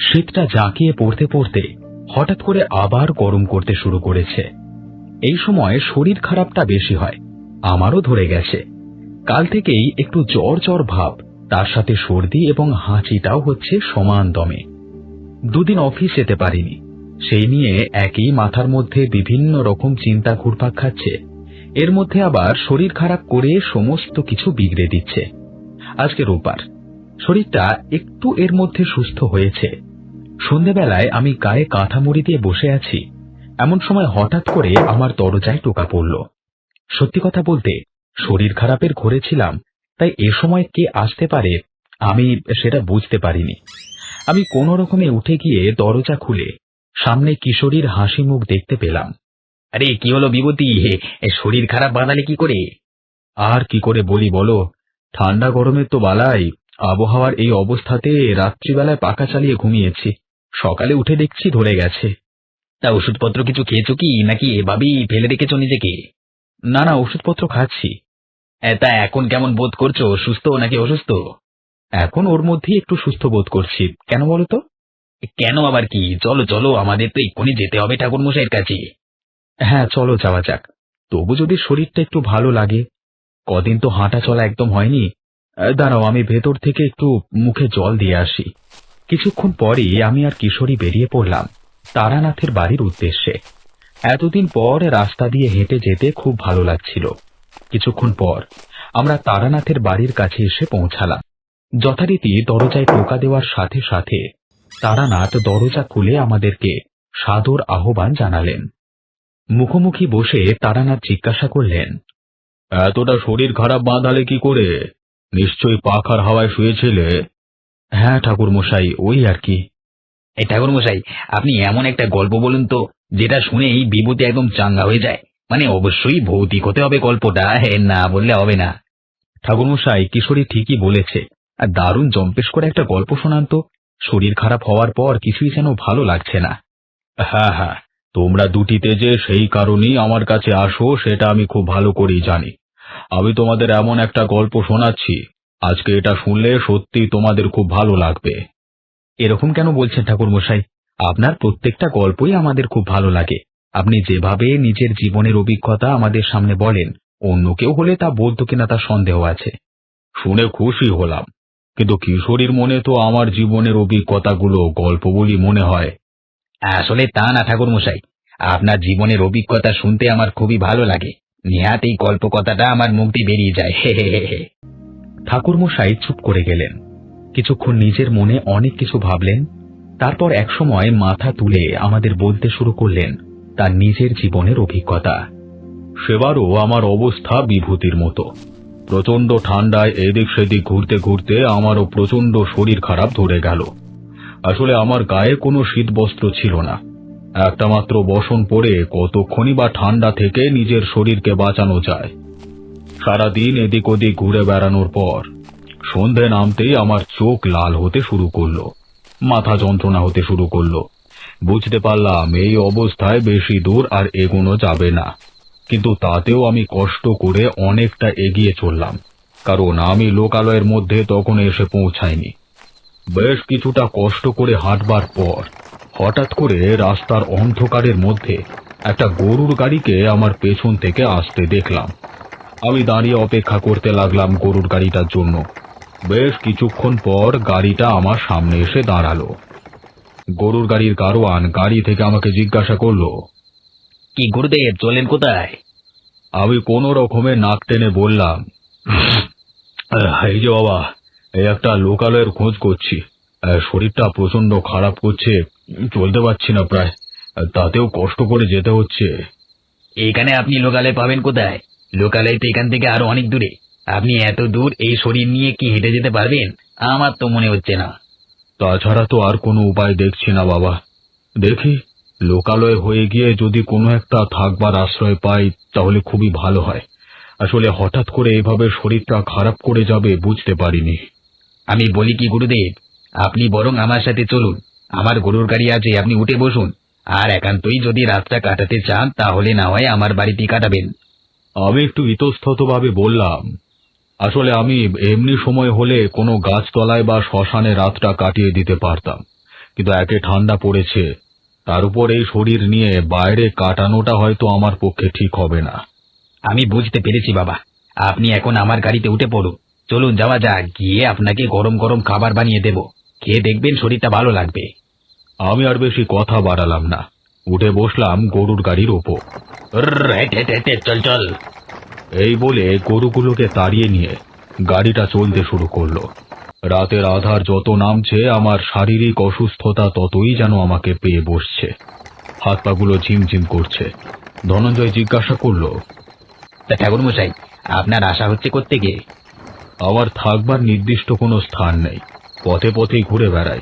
শীতটা জাঁকিয়ে পড়তে পড়তে হঠাৎ করে আবার গরম করতে শুরু করেছে। এই সময় শরীর খারাপটা বেশি হয়, আমারও ধরে গেছে। কাল থেকেই একটু জ্বর জ্বর ভাব, তার সাথে সর্দি এবং হাঁচিটাও হচ্ছে সমান দমে। দুদিন অফিস যেতে পারিনি, সেই নিয়ে একই মাথার মধ্যে বিভিন্ন রকম চিন্তা ঘুরপাক খাচ্ছে। এর মধ্যে আবার শরীর খারাপ করে সমস্ত কিছু বিগড়ে দিচ্ছে। আজকে রোববার, শরীরটা একটু এর মধ্যে সুস্থ হয়েছে। সন্ধেবেলায় আমি গায়ে কাঁথা মুড়ি দিয়ে বসে আছি। এমন সময় হঠাৎ করে আমার দরজায় টোকা পড়ল। সত্যি কথা বলতে, শরীর খারাপের ঘরে ছিলাম, তাই এ সময় কে আসতে পারে, আমি সেটা বুঝতে পারিনি। আমি কোনো রকমে উঠে গিয়ে দরজা খুলে, সামনে কিশোরীর হাসি মুখ দেখতে পেলাম। আরে, কি হলো বিভূতি? শরীর খারাপ বাঁধালে কি করে? আর কি করে বলি বলো? ঠান্ডা গরমের তো বালাই, আবহাওয়ার এই অবস্থাতে রাত্রিবেলায় পাকা চালিয়ে ঘুমিয়েছি। সকালে উঠে দেখছি ধরে গেছে। তা ওষুধপত্র কিছু খেয়েছো কি, নাকি এভাবেই ফেলে রেখেছো নিজেকে? না না, ওষুধপত্র খাচ্ছি। তা এখন কেমন বোধ করছ, সুস্থ নাকি অসুস্থ? এখন ওর মধ্যেই একটু সুস্থ বোধ করছি, কেন বলো তো? কেন আবার কি? চলো চলো, আমাদের তো এক্ষুনি যেতে হবে ঠাকুর মশাইয়ের কাছে। হ্যাঁ চলো, যাওয়া যাক। তবু যদি শরীরটা একটু ভালো লাগে। কদিন তো হাঁটা চলা একদম হয়নি। দাঁড়াও, আমি ভেতর থেকে একটু মুখে জল দিয়ে আসি। কিছুক্ষণ পরেই আমি আর কিশোরী বেরিয়ে পড়লাম তারানাথের বাড়ির উদ্দেশ্যে। এতদিন পর রাস্তা দিয়ে হেঁটে যেতে খুব ভালো লাগছিল। কিছুক্ষণ পর আমরা তারানাথের বাড়ির কাছে এসে পৌঁছালাম। যথারীতি দরজায় টোকা দেওয়ার সাথে সাথে তারানাথ দরজা খুলে আমাদেরকে সাদর আহ্বান জানালেন। মুখোমুখি বসে তারানাথ জিজ্ঞাসা করলেন, এতটা শরীর খারাপ বাঁধালে কি করে? নিশ্চয়ই পাখার হাওয়ায় শুয়েছিলে। হ্যাঁ ঠাকুর মশাই ওই আর কি। এই ঠাকুর মশাই আপনি এমন একটা গল্প বলুন তো যেটা শুনেই বিভূতি একদম চাঙ্গা হয়ে যায়। মানে অবশ্যই ভৌতিক হতে হবে গল্পটা হে না বললে হবে না। ঠাকুর মশাই কিশোরী ঠিকই বলেছে। আর দারুণ জম্পেশ করে একটা গল্প শোনান তো। শরীর খারাপ হওয়ার পর কিছুই যেন ভালো লাগছে না। হ্যাঁ হ্যাঁ তোমরা দুটিতে যে সেই কারণেই আমার কাছে আসো সেটা আমি খুব ভালো করেই জানি। আমি তোমাদের এমন একটা গল্প শোনাচ্ছি। আজকে এটা শুনলে সত্যি তোমাদের খুব ভালো লাগবে। এরকম কেন বলছেন ঠাকুর মশাই আপনার প্রত্যেকটা গল্পই আমাদের খুব ভালো লাগে। আপনি যেভাবে নিজের জীবনের অভিজ্ঞতা আমাদের সামনে বলেন, অন্য কেউ হলে তা বলতো কিনা তার সন্দেহ আছে। শুনে খুশি হলাম। কিন্তু কিশোরীর মনে তো আমার জীবনের অভিজ্ঞতাগুলো গল্প বলি মনে হয়। আসলে তা না ঠাকুর মশাই আপনার জীবনের অভিজ্ঞতা শুনতে আমার খুবই ভালো লাগে। নিহাত এই গল্প কথাটা আমার মুখ দিয়ে বেরিয়ে যায়। হে হে হে হে। ঠাকুর মশাই চুপ করে গেলেন। কিছুক্ষণ নিজের মনে অনেক কিছু ভাবলেন, তারপর একসময় মাথা তুলে আমাদের বলতে শুরু করলেন তার নিজের জীবনের অভিজ্ঞতা। সেবারও আমার অবস্থা বিভূতির মতো। প্রচণ্ড ঠান্ডায় এদিক সেদিক ঘুরতে ঘুরতে আমারও প্রচণ্ড শরীর খারাপ ধরে গেল। আসলে আমার গায়ে কোনো শীত বস্ত্র ছিল না। একটা মাত্র বসন পরে কতক্ষণই বা ঠান্ডা থেকে নিজের শরীরকে বাঁচানো যায়। সারাদিন এদিক ওদিক ঘুরে বেড়ানোর পর সন্ধে নামতেই আমার চোখ লাল হতে শুরু করল, মাথা যন্ত্রণা হতে শুরু করল। বুঝতে পারলাম এই অবস্থায় বেশি দূর আর এগোনো যাবে না, কিন্তু তাতেও আমি কষ্ট করে অনেকটা এগিয়ে চললাম, কারণ আমি লোকালয়ের মধ্যে তখন এসে পৌঁছাইনি। বেশ কিছুটা কষ্ট করে হাঁটবার পর হঠাৎ করে রাস্তার অন্ধকারের মধ্যে একটা গরুর গাড়িকে আমার পেছন থেকে আসতে দেখলাম। আমি দাঁড়িয়ে অপেক্ষা করতে লাগলাম গরুর গাড়িটার জন্য। বেশ কিছুক্ষণ পর গাড়িটা আমার সামনে এসে দাঁড়াল। গরুর গাড়ির গারোয়ান গাড়ি থেকে আমাকে জিজ্ঞাসা করল কি গুরুদেব চলেন কোথায়? আমি কোনো রকমে নাক টেনে বললাম "আহ, এই যে বাবা এই একটা লোকালয়ের খোঁজ করছি। শরীরটা প্রচণ্ড খারাপ করছে চলতে পারছি না প্রায় তাতেও কষ্ট করে যেতে হচ্ছে। এখানে আপনি লোকালয় পাবেন কোথায়? লোকালয় তো এখান থেকে আরও অনেক দূরে। আপনি এত দূর এই শরীর নিয়ে কি হেঁটে যেতে পারবেন? আমার তো মনে হচ্ছে না। তাছাড়া তো আর কোনো উপায় দেখছি না বাবা। দেখি লোকালয় হয়ে গিয়ে যদি কোনো একটা থাকবার আশ্রয় পাই তাহলে খুবই ভালো হয়। আসলে হঠাৎ করে এভাবে শরীরটা খারাপ করে যাবে বুঝতে পারিনি। আমি বলি কি গুরুদেব? আপনি বরং আমার সাথে চলুন। আমার গরুর গাড়ি আছে আপনি উঠে বসুন। আর একান্তই যদি রাতটা কাটাতে চান তাহলে না হয় আমার বাড়িতে কাটাবেন। আমি একটু ইতস্ততভাবে বললাম আসলে আমি এমনি সময় হলে কোনো গাছতলায় বা শ্মশানে রাতটা কাটিয়ে দিতে পারতাম কিন্তু একে ঠান্ডা পড়েছে তার উপর এই শরীর নিয়ে বাইরে কাটানোটা হয়তো আমার পক্ষে ঠিক হবে না। আমি বুঝতে পেরেছি বাবা আপনি এখন আমার গাড়িতে উঠে পড়ুন চলুন যাওয়া যাক গিয়ে আপনাকে গরম গরম খাবার বানিয়ে দেব খেয়ে দেখবেন শরীরটা ভালো লাগবে। আমি আর বেশি কথা বাড়ালাম না। উঠে বসলাম গরুর গাড়ির ওপর। ররর, হেট, হেট, হেট, হেট, চল চল। এই বলে গরুগুলোকে তাড়িয়ে নিয়ে গাড়িটা চলতে শুরু করল। রাতের আধার যত নামছে আমার শারীরিক অসুস্থতা ততই যেন আমাকে পেয়ে বসছে। হাত পাগুলো ঝিমঝিম করছে। ধনঞ্জয় জিজ্ঞাসা করল তা ঠাকুর মশাই আপনার আশা হচ্ছে করতে গিয়ে? আমার থাকবার নির্দিষ্ট কোনো স্থান নেই। পথে পথেই ঘুরে বেড়াই।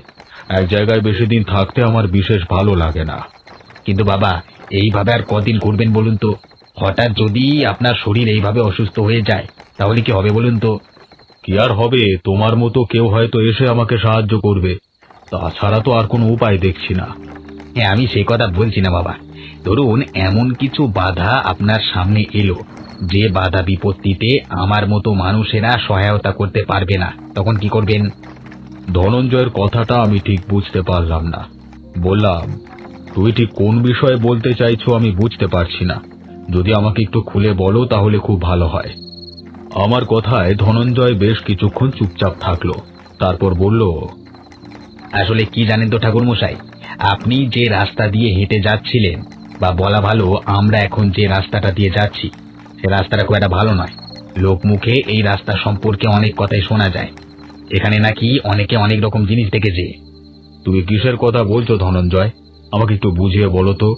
এক জায়গায় বেশি দিন থাকতে আমার বিশেষ ভালো লাগে না। কিন্তু বাবা এইভাবে আর কদিন করবেন বলুন তো? হঠাৎ যদি আপনার শরীর এইভাবে অসুস্থ হয়ে যায় তাহলে কি হবে বলুন তো? কি আর হবে? তোমার মতো কেউ হয়তো এসে আমাকে সাহায্য করবে। তাছাড়া তো আর কোনো উপায় দেখছি না। হ্যাঁ আমি সেই কথা বলছি না বাবা। ধরুন এমন কিছু বাধা আপনার সামনে এলো যে বাধা বিপত্তিতে আমার মতো মানুষেরা সহায়তা করতে পারবে না তখন কি করবেন? ধনঞ্জয়ের কথাটা আমি ঠিক বুঝতে পারলাম না। বললাম তুই ঠিক কোন বিষয়ে বলতে চাইছো আমি বুঝতে পারছি না। যদি আমাকে একটু খুলে বলো তাহলে খুব ভালো হয়। আমার কথায় ধনঞ্জয় বেশ কিছুক্ষণ চুপচাপ থাকল তারপর বলল আসলে কি জানেন তো ঠাকুর মশাই আপনি যে রাস্তা দিয়ে হেঁটে যাচ্ছিলেন বা বলা ভালো আমরা এখন যে রাস্তাটা দিয়ে যাচ্ছি সে রাস্তাটা খুব একটা ভালো নয়। লোক মুখে এই রাস্তা সম্পর্কে অনেক কথাই শোনা যায়। এখানে নাকি অনেকে অনেক রকম জিনিস দেখেছে। তুমি কিসের কথা বলছো ধনঞ্জয়? আমাকে একটু বুঝিয়ে বলো তো।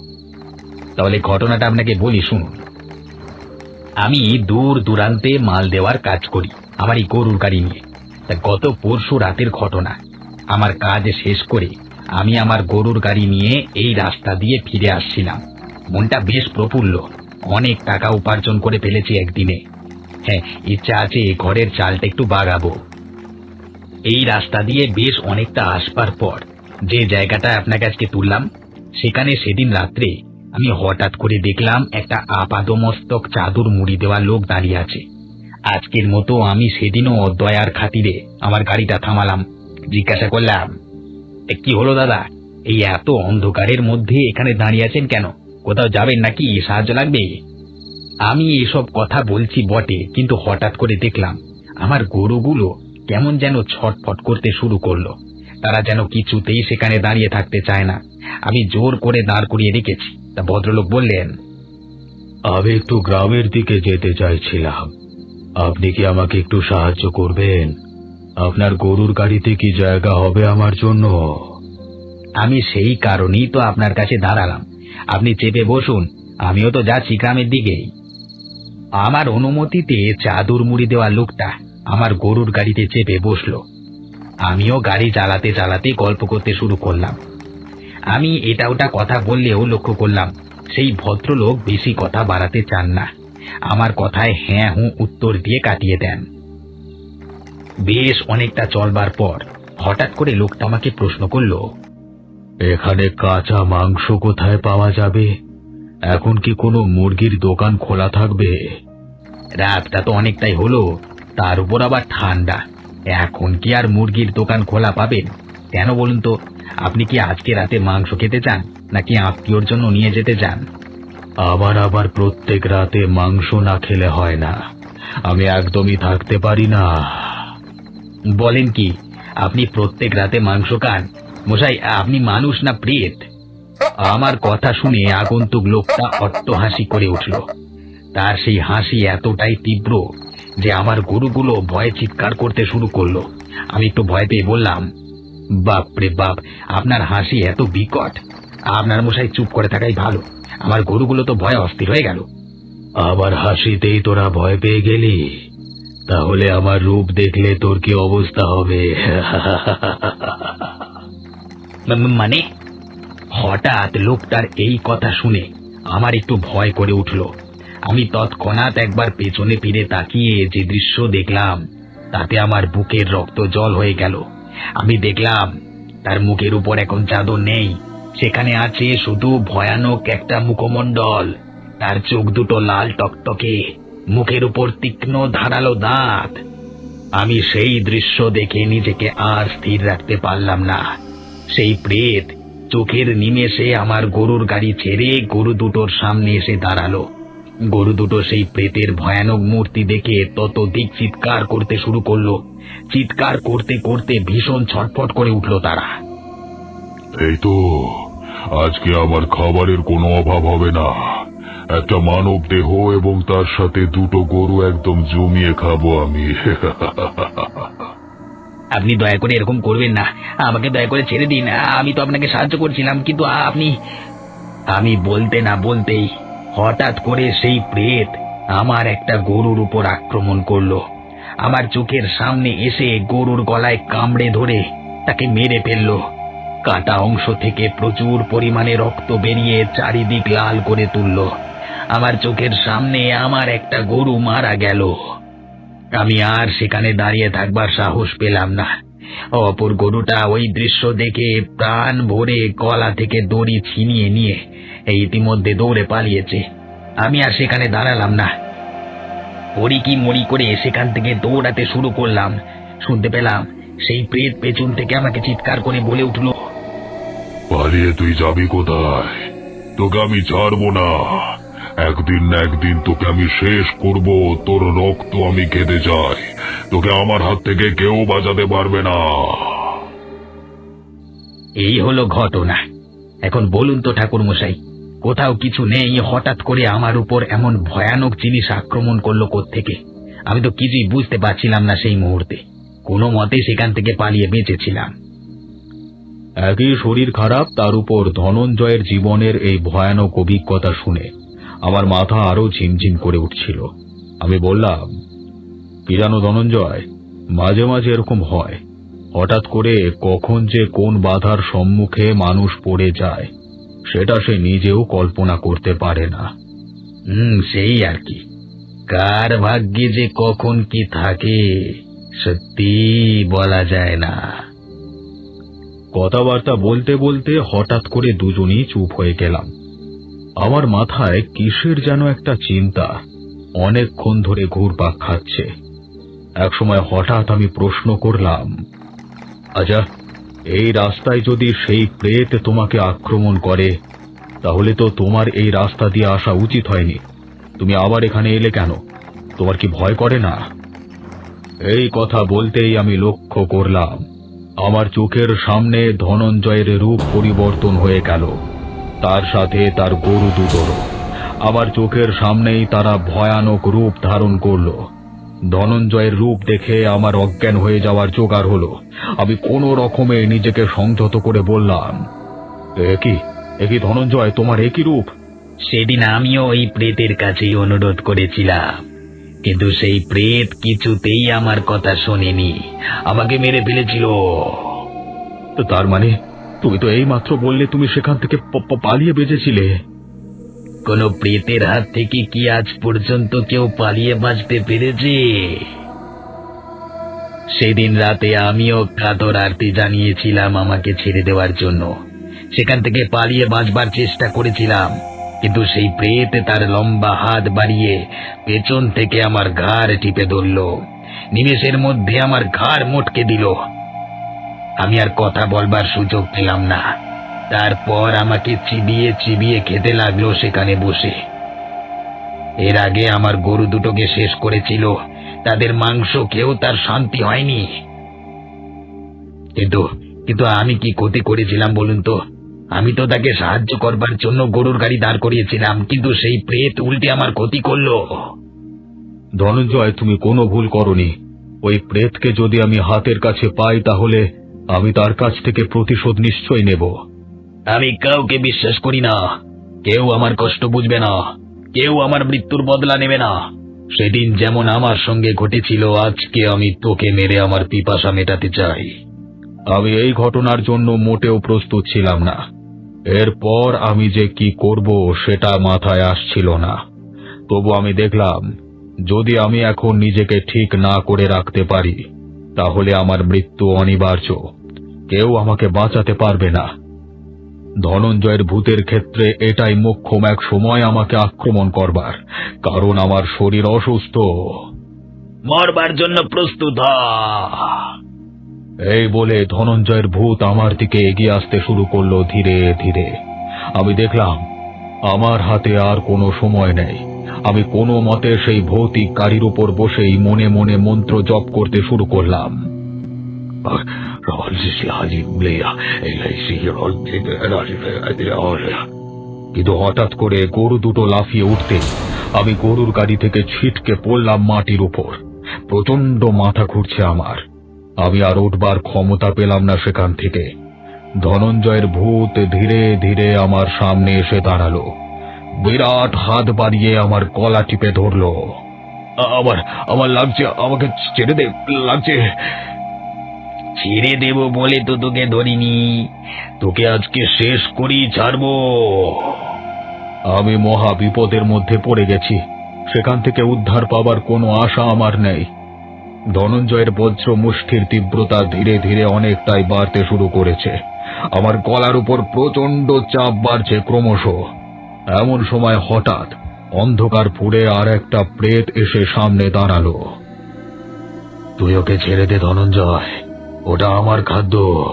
তাহলে ঘটনাটা আপনাকে বলি, শুনুন। আমি দূর দূরান্তে মাল দেওয়ার কাজ করি আমার এই গরুর গাড়ি নিয়ে। তা গত পরশু রাতের ঘটনা। আমার কাজ শেষ করে আমি আমার গরুর গাড়ি নিয়ে এই রাস্তা দিয়ে ফিরে আসছিলাম। মনটা বেশ প্রফুল্ল। অনেক টাকা উপার্জন করে ফেলেছি একদিনে। হ্যাঁ ইচ্ছা আছে ঘরের চালটা একটু বাগাবো। এই রাস্তা দিয়ে বেশ অনেকটা আসবার পর যে জায়গাটা আপনাকে আজকে তুললাম সেখানে সেদিন রাত্রে আমি হঠাৎ করে দেখলাম একটা আপাদমস্তক চাদর মুড়ি দেওয়া লোক দাঁড়িয়ে আছে। আজকের মতো আমি সেদিনও দয়ার খাতিরে আমার গাড়িটা থামালাম। জিজ্ঞাসা করলাম "এ, কি হলো দাদা? এই এত অন্ধকারের মধ্যে এখানে দাঁড়িয়ে আছেন কেন? কোথাও যাবেন নাকি? সাহায্য লাগবে? আমি এসব কথা বলছি বটে কিন্তু হঠাৎ করে দেখলাম আমার গরুগুলো কেমন যেন ছটফট করতে শুরু করল। তারা যেন কিছুতেই সেখানে দাঁড়িয়ে থাকতে চায় না। আমি জোর করে দাঁড় করিয়ে রেখেছি। তা ভদ্রলোক বললেন আমি একটু গ্রামের দিকে যেতে চাইছিলাম। আপনি কি আমাকে একটু সাহায্য করবেন? আপনার গরুর গাড়িতে কি জায়গা হবে আমার জন্য? আমি সেই কারণেই তো আপনার কাছে দাঁড়ালাম। আপনি চেপে বসুন আমিও তো যাচ্ছি গ্রামের দিকেই আমার অনুমতিতে চাদর মুড়ি দেওয়া লোকটা আমার গরুর গাড়িতে চেপে বসল। আমিও গাড়ি চালাতে চালাতে গল্প করতে শুরু করলাম। আমি এটা ওটা কথা বললেও লক্ষ্য করলাম সেই ভদ্রলোক বেশি কথা বাড়াতে চান না। আমার কথায় হ্যাঁ হুঁ উত্তর দিয়ে কাটিয়ে দেন। বেশ অনেকটা চলবার পর হঠাৎ করে লোকটা আমাকে প্রশ্ন করল এখানে কাঁচা মাংস কোথায় পাওয়া যাবে? এখন কি কোনো মুরগির দোকান খোলা থাকবে? রাতটা তো অনেকটাই হলো তার উপর আবার ঠান্ডা। এখন কি আর মুরগির দোকান খোলা পাবেন? কেন বলুন তো আপনি কি আজকে রাতে মাংস খেতে চান নাকি আত্মীয়র জন্য নিয়ে যেতে চান? আবার আবার প্রত্যেক রাতে মাংস না খেলে হয় না। আমি একদমই থাকতে পারি না। বলেন কি আপনি প্রত্যেক রাতে মাংস খান। মশাই আপনি মানুষ না প্রেত আমার কথা শুনে আগন্তুক লোকটা অট্টহাসি করে উঠল। তার সেই হাসি এতটাই তীব্র যে আমার গরুগুলো ভয়ে চিৎকার করতে শুরু করল। আমি একটু ভয় পেয়ে বললাম বাপ রে বাপ আপনার হাসি এত বিকট। আপনার মশাই চুপ করে থাকাই ভালো। আমার গরুগুলো তো ভয়ে অস্থির হয়ে গেল। আবার হাসিতেই তোরা ভয় পেয়ে গেলি। তাহলে আমার রূপ দেখলে তোর কি অবস্থা হবে? মানে? হঠাৎ লোকটার এই কথা শুনে আমার একটু ভয় করে উঠল। আমি তৎক্ষণাৎ একবার পেছনে ফিরে তাকিয়ে যে দৃশ্য দেখলাম, তাতে আমার বুকের রক্ত জল হয়ে গেল। আমি দেখলাম, তার মুখের উপর এখন চাদর নেই, সেখানে আছে শুধু ভয়ানক একটা মুখমণ্ডল, তার চোখ দুটো লাল টকটকে, মুখের উপর তীক্ষ্ণ ধারালো দাঁত। আমি সেই দৃশ্য দেখে নিজেকে আর স্থির রাখতে পারলাম না। সেই প্রেত চোখের নিমেষে আমার গরুর গাড়ি ছেড়ে গরু দুটোর সামনে এসে দাঁড়াল। গরু দুটো সেই প্রেতের ভয়ানক মূর্তি দেখে তত দিক চিৎকার করতে শুরু করল। চিৎকার করতে করতে ভীষণ ছটফট করে উঠল তারা। এই তো আজকে আমার খাবারের কোনো অভাব হবে না। একটা মানব দেহ এবং তার সাথে দুটো গরু একদম জমিয়ে খাব আমি। আপনি দয়া করে এরকম করবেন না। আমাকে দয়া করে ছেড়ে দিন। আমি তো আপনাকে সাহায্য করছিলাম কিন্তু আপনি আমি বলতে না বলতেই হঠাৎ করে সেই প্রেত আমার একটা গরুর উপর আক্রমণ করল। আমার চোখের সামনে এসে গরুর গলায় কামড়ে ধরে তাকে মেরে ফেলল। কাটা অংশ থেকে প্রচুর পরিমাণে রক্ত বেরিয়ে চারিদিক লাল করে তুলল। আমার চোখের সামনে আমার একটা গরু মারা গেল। আমি আর সেখানে দাঁড়িয়ে থাকবার সাহস পেলাম না। অপর গরুটা ওই দৃশ্য দেখে প্রাণ ভরে গলা থেকে দড়ি ছিনিয়ে নিয়ে এই ইতিমধ্যে দৌড়ে পালিয়েছে। আমি আর সেখানে দাঁড়ালাম না। পড়ি কি মরি করে সেখান থেকে দৌড়াতে শুরু করলাম। শুনতে পেলাম সেই প্রেত পেছন থেকে আমাকে চিৎকার করে বলে উঠল, পালিয়ে তুই যাবি কোথায়? তোকে আমি ছাড়বো না। একদিন না একদিন তোকে আমি শেষ করব। তোর রক্ত আমি খেতে চাই। তোকে আমার হাত থেকে কেউ বাঁচাতে পারবে না। এই হলো ঘটনা। এখন বলুন তো ঠাকুর মশাই কোথাও কিছু নেই হঠাৎ করে আমার উপর এমন ভয়ানক জিনিস আক্রমণ করল থেকে আমি তো কিছুই বুঝতে পারছিলাম না সেই মুহূর্তে। কোনো মতে সেখান থেকে পালিয়ে বেঁচেছিলাম। একই শরীর খারাপ তার উপর ধনঞ্জয়ের জীবনের এই ভয়ানক অভিজ্ঞতা শুনে আমার মাথা আরও ঝিমঝিম করে উঠছিল। আমি বললাম কি জানো ধনঞ্জয় মাঝে মাঝে এরকম হয়। হঠাৎ করে কখন যে কোন বাধার সম্মুখে মানুষ পড়ে যায় সেটা সে নিজেও কল্পনা করতে পারে না। হুম সেই আর কি। কার ভাগ্যে যে কখন কি থাকে সত্যি বলা যায় না। কথাবার্তা বলতে বলতে হঠাৎ করে দুজনেই চুপ হয়ে গেলাম। আমার মাথায় কিসের যেন একটা চিন্তা। অনেকক্ষণ ধরে ঘুরপাক খাচ্ছে। একসময় হঠাৎ আমি প্রশ্ন করলাম আচ্ছা এই রাস্তায় যদি সেই প্রেত তোমাকে আক্রমণ করে, তাহলে তো তোমার এই রাস্তা দিয়ে আসা উচিত হয়নি। তুমি আবার এখানে এলে কেন? তোমার কি ভয় করে না? এই কথা বলতেই আমি লক্ষ্য করলাম, আমার চোখের সামনে ধনঞ্জয়ের রূপ পরিবর্তন হয়ে গেল। তার সাথে তার গরু দুটোরও। আমার চোখের সামনেই তারা ভয়ানক রূপ ধারণ করল। ধনঞ্জয়ের রূপ দেখে আমার অজ্ঞান হয়ে যাওয়ার জোগাড় হলো। আমি কোনো রকমে নিজেকে সংযত করে বললাম একই একই ধনঞ্জয় তোমার একই রূপ? সেদিন আমিও ওই প্রেতের কাছেই অনুরোধ করেছিলাম। কিন্তু সেই প্রেত কিছুতেই আমার কথা শোনেনি। আমাকে মেরে ফেলেছিল। তো তার মানে? তুমি তো এই মাত্র বললে তুমি সেখান থেকে পালিয়ে বেঁচেছিলে। কোন প্রেতের হাত থেকে কি আজ পর্যন্ত কেউ পালিয়ে বাঁচতে পেরেছে? সেদিন রাতে আমিও কাতর আরতি জানিয়েছিলাম আমাকে ছেড়ে দেওয়ার জন্য। সেখান থেকে পালিয়ে বাঁচবার চেষ্টা করেছিলাম, কিন্তু সেই প্রেত তার লম্বা হাত বাড়িয়ে পেছন থেকে আমার ঘাড় টিপে ধরল। নিমেষের মধ্যে আমার ঘাড় মোটকে দিল। আমি আর কথা বলবার সুযোগ পেলাম না। তারপর আমাকে চিবিয়ে চিবিয়ে খেতে লাগল সেখানে বসে। এর আগে আমার গরু দুটোকে শেষ করেছিল, তাদের মাংস কেউ তার শান্তি হয়নি। কিন্তু কিন্তু আমি কি ক্ষতি করেছিলাম বলুন তো? আমি তো তাকে সাহায্য করবার জন্য গরুর গাড়ি দাঁড় করিয়েছিলাম, কিন্তু সেই প্রেত উল্টে আমার ক্ষতি করল। ধনঞ্জয়, তুমি কোনো ভুল করনি। ওই প্রেতকে যদি আমি হাতের কাছে পাই তাহলে আমি তার কাছ থেকে প্রতিশোধ নিশ্চয় নেব। আমি কাউকে বিশ্বাস করি না। কেউ আমার কষ্ট বুঝবে না। কেউ আমার মৃত্যুর বদলা নেবে না। সেদিন যেমন আমার সঙ্গে ঘটেছিল আজকে আমি তোকে মেরে আমার পিপাসা মেটাতে চাই। আমি এই ঘটনার জন্য মোটেও প্রস্তুত ছিলাম না। এরপর আমি যে কি করব সেটা মাথায় আসছিল না। তবু আমি দেখলাম যদি আমি এখন নিজেকে ঠিক না করে রাখতে পারি তাহলে আমার মৃত্যু অনিবার্য। কেউ আমাকে বাঁচাতে পারবে না। ধনঞ্জয়ের ভূতের ক্ষেত্রে এটাই মোক্ষম এক সময় আমাকে আক্রমণ করবার কারণ আমার শরীর অসুস্থ। মরবার জন্য প্রস্তুত এই বলে ধনঞ্জয়ের ভূত আমার দিকে এগিয়ে আসতে শুরু করল ধীরে ধীরে। আমি দেখলাম আমার হাতে আর কোনো সময় নেই। আমি কোনো মতে সেই ভৌতিক গাড়ির উপর বসেই মনে মনে মন্ত্র জপ করতে শুরু করলাম। কিন্তু হঠাৎ করে গরু দুটো লাফিয়ে উঠতে আমি গরুর গাড়ি থেকে ছিটকে পড়লাম মাটির উপর। প্রচণ্ড মাথা ঘুরছে আমার। আমি আর উঠবার ক্ষমতা পেলাম না সেখান থেকে। ধনঞ্জয়ের ভূত ধীরে ধীরে আমার সামনে এসে দাঁড়াল। বিরাট হাত বাড়িয়ে আমার গলা টিপে ধরলো। আমার আমার লাগছে, আমাকে ছেড়ে দে, লাগছে। ছেড়ে দেব বলে তো তোকে ধরিনি। তোকে আজকে শেষ করি ছাড়বো। আমি মহা বিপদের মধ্যে পড়ে গেছি। সেখান থেকে উদ্ধার পাবার কোনো আশা আমার নেই। ধনঞ্জয়ের বজ্র মুষ্ঠির তীব্রতা ধীরে ধীরে অনেকটাই বাড়তে শুরু করেছে। আমার গলার উপর প্রচণ্ড চাপ বাড়ছে ক্রমশ। এমন সময় হঠাৎ অন্ধকার ফুড়ে আর একটা প্রেত এসে সামনে দাঁড়াল। তুই ওকে ছেড়ে দে ধনঞ্জয়। ওটা আমার খাদ্য।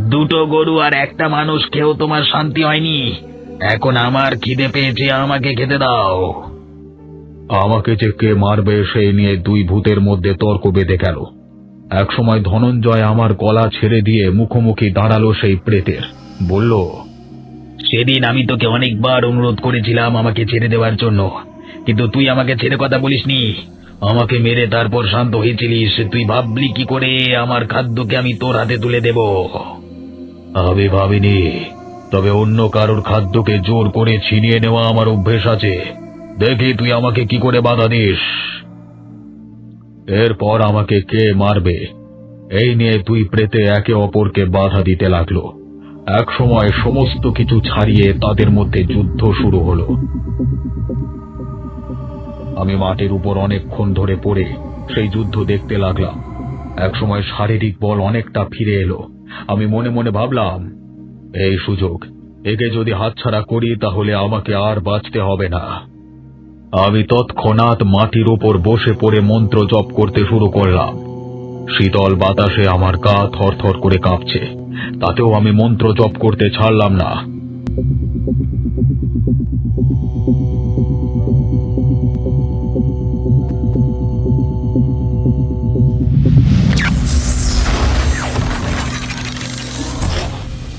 দুটো গরু আর একটা মানুষ খেয়েও তোমার শান্তি হয়নি। এখন আমার খিদে পেয়েছে আমাকে খেতে দাও। আমাকে যে কে মারবে সেই নিয়ে দুই ভূতের মধ্যে তর্ক বেঁধে গেল। একসময় ধনঞ্জয় আমার গলা ছেড়ে দিয়ে মুখোমুখি দাঁড়াল সেই প্রেতের। বলল সেদিন আমি তোকে অনেকবার অনুরোধ করেছিলাম আমাকে ছেড়ে দেওয়ার জন্য। কিন্তু তুই আমাকে ছেড়ে কথা বলিসনি। আমাকে মেরে তারপর শান্ত হয়েছিলিস, তুই ভাবলি কি করে আমার খাদ্যকে আমি তোর হাতে তুলে দেব? আমি ভাবিনি, তবে অন্য কারোর খাদ্যকে জোর করে ছিনিয়ে নেওয়া আমার অভ্যেস আছে। দেখি তুই আমাকে কি করে বাধা দিস। এরপর আমাকে কে মারবে? এই নিয়ে তুই প্রেতে একে অপরকে বাধা দিতে লাগল। এক সময় সমস্ত কিছু ছাড়িয়ে তাদের মধ্যে যুদ্ধ শুরু হলো। আমি মাটির উপর অনেকক্ষণ ধরে পড়ে সেই যুদ্ধ দেখতে লাগলাম। একসময় শারীরিক বল অনেকটা ফিরে এলো। আমি মনে মনে ভাবলাম, এই সুযোগ, একে যদি হাতছাড়া করি তাহলে আমাকে আর বাঁচতে হবে না। আমি তৎক্ষণাৎ মাটির উপর বসে পড়ে মন্ত্র জপ করতে শুরু করলাম। শীতল বাতাসে আমার গা থরথর করে কাঁপছে। তাতেও আমি মন্ত্র জপ করতে ছাড়লাম না।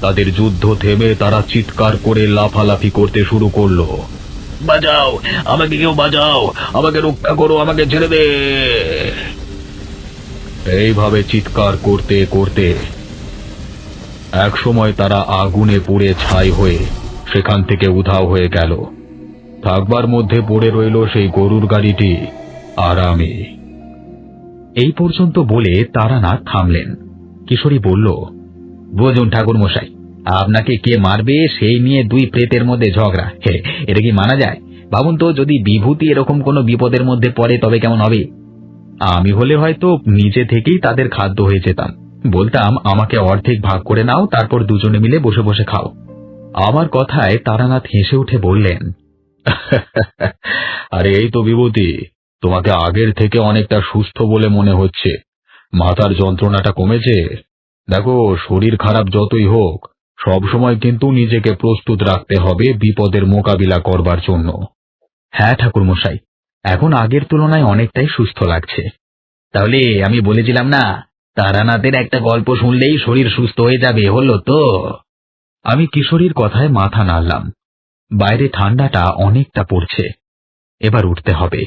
তাদের যুদ্ধ থেমে তারা চিৎকার করে লাফালাফি করতে শুরু করল। বাজাও আমাকে কেউ বাজাও আমাকে রক্ষা করো, আমাকে ছেড়ে দে। এইভাবে চিৎকার করতে করতে এক সময় তারা আগুনে পুড়ে ছাই হয়ে সেখান থেকে উধাও হয়ে গেল। থাকবার মধ্যে পড়ে রইল সেই গরুর গাড়িটি আর আমি। এই পর্যন্ত বলে তারানাথ থামলেন। কিশোরী বলল, বুঝুন ঠাকুর মশাই আপনাকে কে মারবে, সেই নিয়ে দুই প্রেতের মধ্যে ঝগড়া। হে, এটা কি মানা যায়? ভাবুন তো, যদি বিভূতি এরকম কোনো বিপদের মধ্যে পড়ে, তবে কেমন হবে? আমি হলে হয়তো নিজে থেকেই তাদের খাদ্য হয়ে যেতাম। বলতাম, আমাকে অর্ধেক ভাগ করে নাও, তারপর দুজনে মিলে বসে বসে খাও। আমার কথায় তারানাথ হেসে উঠে বললেন, আরে, এই তো বিভূতি, তোমাকে আগের থেকে অনেকটা সুস্থ বলে মনে হচ্ছে। মাথার যন্ত্রণাটা কমেছে। দেখো, শরীর খারাপ যতই হোক সব সময় কিন্তু নিজেকে প্রস্তুত রাখতে হবে বিপদের মোকাবিলা করবার জন্য। হ্যাঁ ঠাকুর মশাই এখন আগের তুলনায় অনেকটাই সুস্থ লাগছে। তাহলে আমি বলেছিলাম না, তারানাথের একটা গল্প শুনলেই শরীর সুস্থ হয়ে যাবে, হলো তো? আমি কিশোরীর কথায় মাথা নাড়লাম। বাইরে ঠান্ডাটা অনেকটা পড়ছে। এবার উঠতে হবে।